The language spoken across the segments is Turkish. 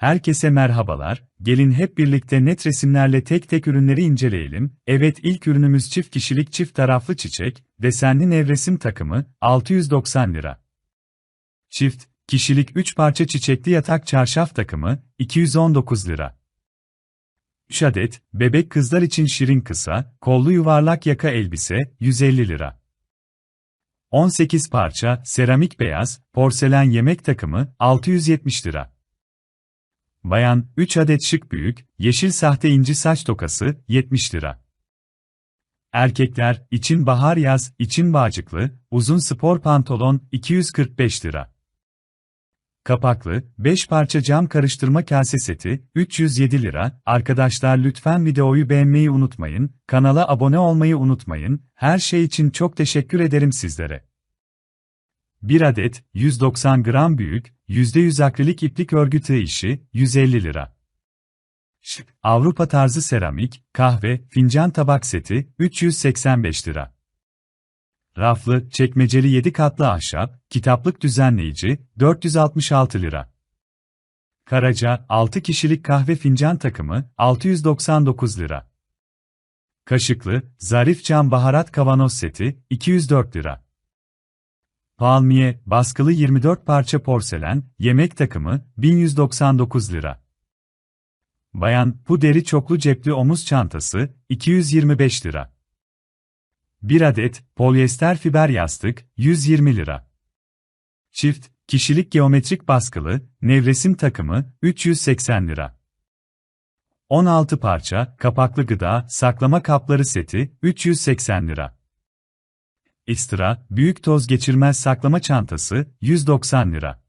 Herkese merhabalar, gelin hep birlikte net resimlerle tek tek ürünleri inceleyelim. Evet ilk ürünümüz çift kişilik çift taraflı çiçek, desenli nevresim takımı, 690 lira. Çift, kişilik 3 parça çiçekli yatak çarşaf takımı, 219 lira. 3 adet, bebek kızlar için şirin kısa, kollu yuvarlak yaka elbise, 150 lira. 18 parça, seramik beyaz, porselen yemek takımı, 670 lira. Bayan, 3 adet şık büyük, yeşil sahte inci saç tokası, 70 lira. Erkekler, için bahar yaz, için bağcıklı, uzun spor pantolon, 245 lira. Kapaklı, 5 parça cam karıştırma kase seti, 307 lira. Arkadaşlar lütfen videoyu beğenmeyi unutmayın, kanala abone olmayı unutmayın, her şey için çok teşekkür ederim sizlere. 1 adet, 190 gram büyük, %100 akrilik iplik örgü işi, 150 lira. Avrupa tarzı seramik, kahve, fincan tabak seti, 385 lira. Raflı, çekmeceli 7 katlı ahşap, kitaplık düzenleyici, 466 lira. Karaca, 6 kişilik kahve fincan takımı, 699 lira. Kaşıklı, zarif cam baharat kavanoz seti, 204 lira. Palmiye, baskılı 24 parça porselen, yemek takımı, 1199 lira. Bayan, bu deri çoklu cepli omuz çantası, 225 lira. 1 adet, polyester fiber yastık, 120 lira. Çift, kişilik geometrik baskılı, nevresim takımı, 380 lira. 16 parça, kapaklı gıda, saklama kapları seti, 380 lira. Ekstra, büyük toz geçirmez saklama çantası, 190 lira.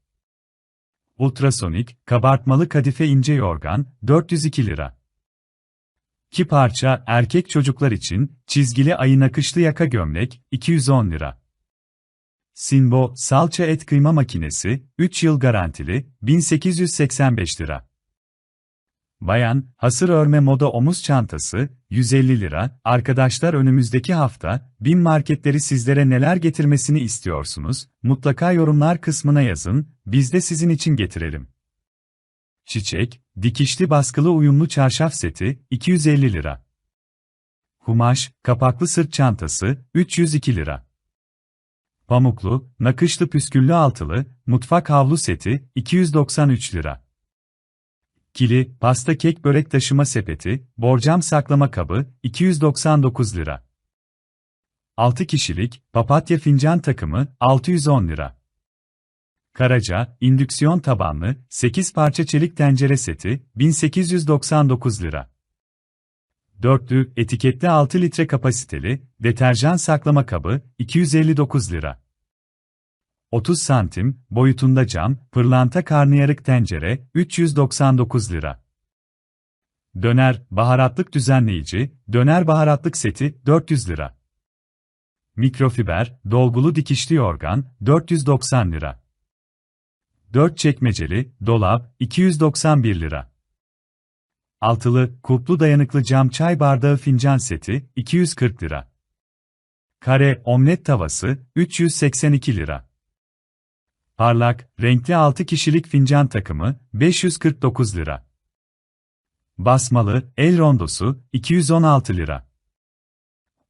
Ultrasonik, kabartmalı kadife ince yorgan, 402 lira. 2 parça, erkek çocuklar için, çizgili ayı nakışlı yaka gömlek, 210 lira. Sinbo, salça et kıyma makinesi, 3 yıl garantili, 1885 lira. Bayan, hasır örme moda omuz çantası, 150 lira. Arkadaşlar önümüzdeki hafta, BİM marketleri sizlere neler getirmesini istiyorsunuz? Mutlaka yorumlar kısmına yazın, biz de sizin için getirelim. Çiçek, dikişli baskılı uyumlu çarşaf seti, 250 lira. Kumaş, kapaklı sırt çantası, 302 lira. Pamuklu, nakışlı püsküllü altılı, mutfak havlu seti, 293 lira. Kili, pasta kek börek taşıma sepeti, borcam saklama kabı, 299 lira. 6 kişilik, papatya fincan takımı, 610 lira. Karaca, indüksiyon tabanlı, 8 parça çelik tencere seti, 1899 lira. Dörtlü, etiketli 6 litre kapasiteli, deterjan saklama kabı, 259 lira. 30 santim, boyutunda cam, pırlanta karnıyarık tencere, 399 lira. Döner, baharatlık düzenleyici, döner baharatlık seti, 400 lira. Mikrofiber, dolgulu dikişli yorgan, 490 lira. 4 çekmeceli, dolap, 291 lira. Altılı, kuplu dayanıklı cam çay bardağı fincan seti, 240 lira. Kare, omlet tavası, 382 lira. Parlak, renkli 6 kişilik fincan takımı, 549 lira. Basmalı, el rondosu, 216 lira.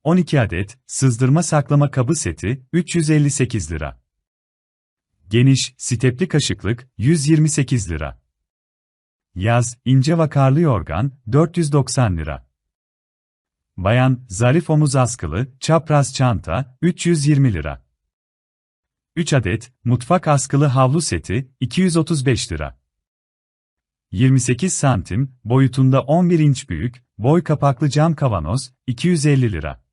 12 adet, sızdırma saklama kabı seti, 358 lira. Geniş, stepli kaşıklık, 128 lira. Yaz, ince vakarlı yorgan, 490 lira. Bayan, zarif omuz askılı, çapraz çanta, 320 lira. 3 adet, mutfak askılı havlu seti, 235 lira. 28 santim, boyutunda 11 inç büyük, boy kapaklı cam kavanoz, 250 lira.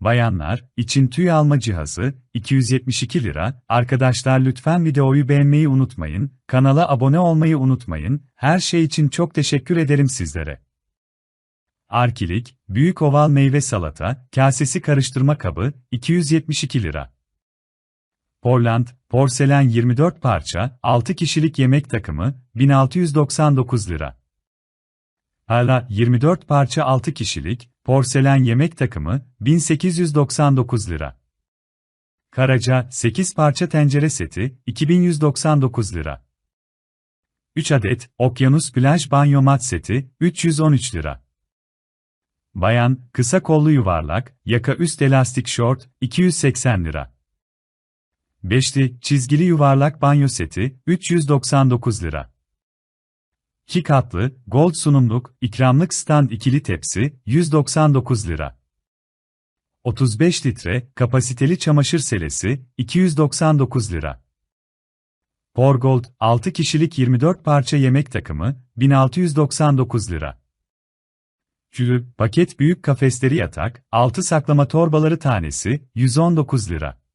Bayanlar, için tüy alma cihazı, 272 lira. Arkadaşlar lütfen videoyu beğenmeyi unutmayın, kanala abone olmayı unutmayın, her şey için çok teşekkür ederim sizlere. Arkilik, büyük oval meyve salata, kasesi karıştırma kabı, 272 lira. Portland, porselen 24 parça, 6 kişilik yemek takımı, 1699 lira. Hala 24 parça 6 kişilik, porselen yemek takımı, 1899 lira. Karaca, 8 parça tencere seti, 2199 lira. 3 adet Okyanus Plaj Banyo Mat Seti, 313 lira. Bayan, kısa kollu yuvarlak, yaka üst elastik şort, 280 lira. Beşli, çizgili yuvarlak banyo seti, 399 lira. 2 katlı, gold sunumluk, ikramlık stand ikili tepsi, 199 lira. 35 litre, kapasiteli çamaşır selesi, 299 lira. Porgold, 6 kişilik 24 parça yemek takımı, 1699 lira. Külü, paket büyük kafesleri yatak, 6 saklama torbaları tanesi, 119 lira.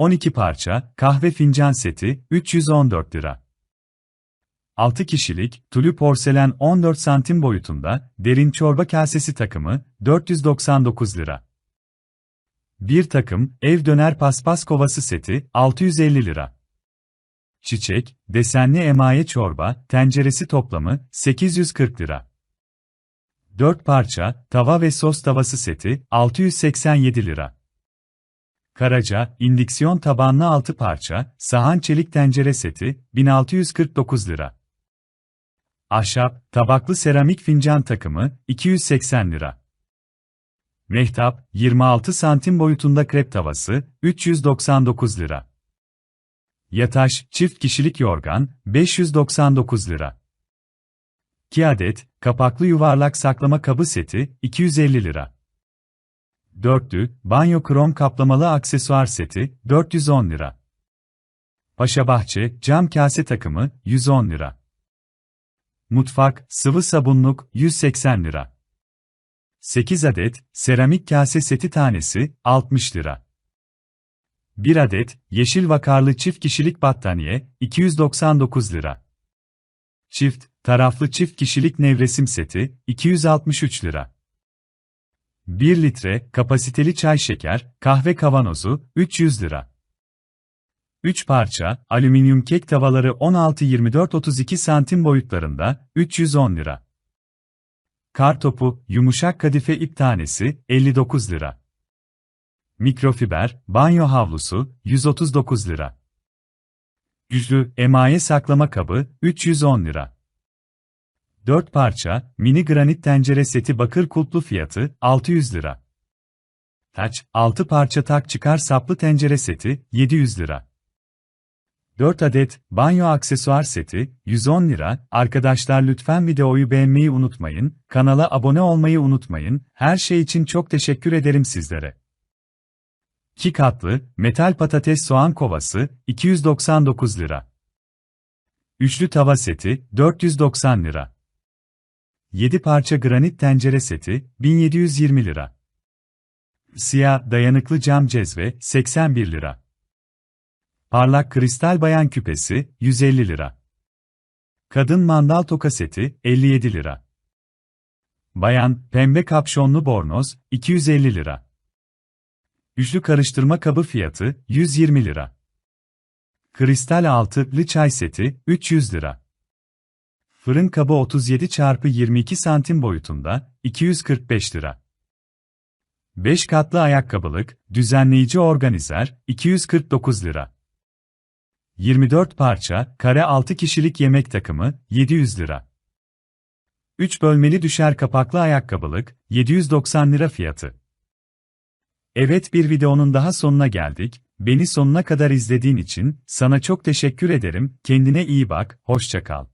12 parça, kahve fincan seti, 314 lira. 6 kişilik, tülü porselen 14 santim boyutunda, derin çorba kasesi takımı, 499 lira. Bir takım, ev döner paspas kovası seti, 650 lira. Çiçek, desenli emaye çorba, tenceresi toplamı, 840 lira. 4 parça, tava ve sos tavası seti, 687 lira. Karaca, indiksiyon tabanlı 6 parça, sahan çelik tencere seti, 1649 lira. Ahşap, tabaklı seramik fincan takımı, 280 lira. Mehtap, 26 santim boyutunda krep tavası, 399 lira. Yataş, çift kişilik yorgan, 599 lira. 2 adet, kapaklı yuvarlak saklama kabı seti, 250 lira. Dörtlü, banyo krom kaplamalı aksesuar seti, 410 lira. Paşabahçe, cam kase takımı, 110 lira. Mutfak, sıvı sabunluk, 180 lira. 8 adet, seramik kase seti tanesi, 60 lira. 1 adet, yeşil vakarlı çift kişilik battaniye, 299 lira. Çift, taraflı çift kişilik nevresim seti, 263 lira. 1 litre, kapasiteli çay şeker, kahve kavanozu, 300 lira. 3 parça, alüminyum kek tavaları 16-24-32 santim boyutlarında, 310 lira. Kar topu, yumuşak kadife ip tanesi, 59 lira. Mikrofiber, banyo havlusu, 139 lira. Güçlü, emaye saklama kabı, 310 lira. 4 parça, mini granit tencere seti bakır kulplu fiyatı, 600 lira. Taç, 6 parça tak çıkar saplı tencere seti, 700 lira. 4 adet, banyo aksesuar seti, 110 lira. Arkadaşlar lütfen videoyu beğenmeyi unutmayın, kanala abone olmayı unutmayın, her şey için çok teşekkür ederim sizlere. 2 katlı, metal patates soğan kovası, 299 lira. Üçlü tava seti, 490 lira. 7 parça granit tencere seti, 1720 lira. Siyah, dayanıklı cam cezve, 81 lira. Parlak kristal bayan küpesi, 150 lira. Kadın mandal toka seti, 57 lira. Bayan, pembe kapşonlu bornoz, 250 lira. Üçlü karıştırma kabı fiyatı, 120 lira. Kristal altılı çay seti, 300 lira. Fırın kabı 37 x 22 santim boyutunda, 245 lira. 5 katlı ayakkabılık, düzenleyici organizer, 249 lira. 24 parça, kare 6 kişilik yemek takımı, 700 lira. 3 bölmeli düşer kapaklı ayakkabılık, 790 lira fiyatı. Evet bir videonun daha sonuna geldik, beni sonuna kadar izlediğin için, sana çok teşekkür ederim, kendine iyi bak, hoşça kal.